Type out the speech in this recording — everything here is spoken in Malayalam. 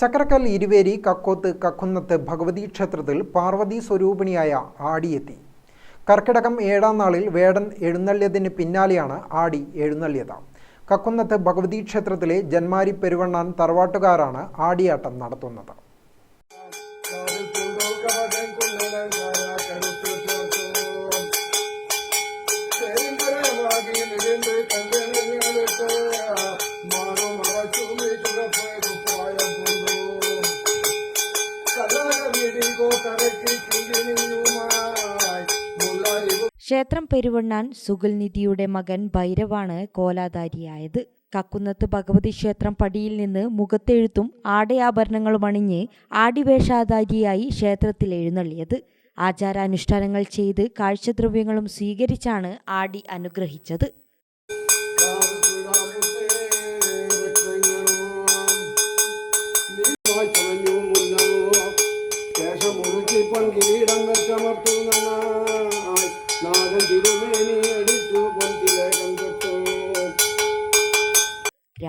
ചക്രക്കൽ ഇരുവേരി കക്കോത്ത് കക്കുന്നത്ത് ഭഗവതി ക്ഷേത്രത്തിൽ പാർവതി സ്വരൂപിണിയായ ആടിയെത്തി. കർക്കിടകം ഏഴാം നാളിൽ വേടൻ എഴുന്നള്ളിയതിന് പിന്നാലെയാണ് ആടി എഴുന്നള്ളിയത്. കക്കുന്നത്ത് ഭഗവതി ക്ഷേത്രത്തിലെ ജന്മാരി പെരുവണ്ണാൻ തറവാട്ടുകാരാണ് ആടിയാട്ടം നടത്തുന്നത്. ക്ഷേത്രം പെരുവണ്ണാൻ സുഗൽനിധിയുടെ മകൻ ഭൈരവാണ് കോലാധാരിയായത്. കക്കുന്നത്ത് ഭഗവതി ക്ഷേത്രം പടിയിൽ നിന്ന് മുഖത്തെഴുത്തും ആടയാഭരണങ്ങളും അണിഞ്ഞ് ആടിവേഷാധാരിയായി ക്ഷേത്രത്തിൽ എഴുന്നള്ളിയത്. ആചാരാനുഷ്ഠാനങ്ങൾ ചെയ്ത് കാഴ്ചദ്രവ്യങ്ങളും സ്വീകരിച്ചാണ് ആടി അനുഗ്രഹിച്ചത്.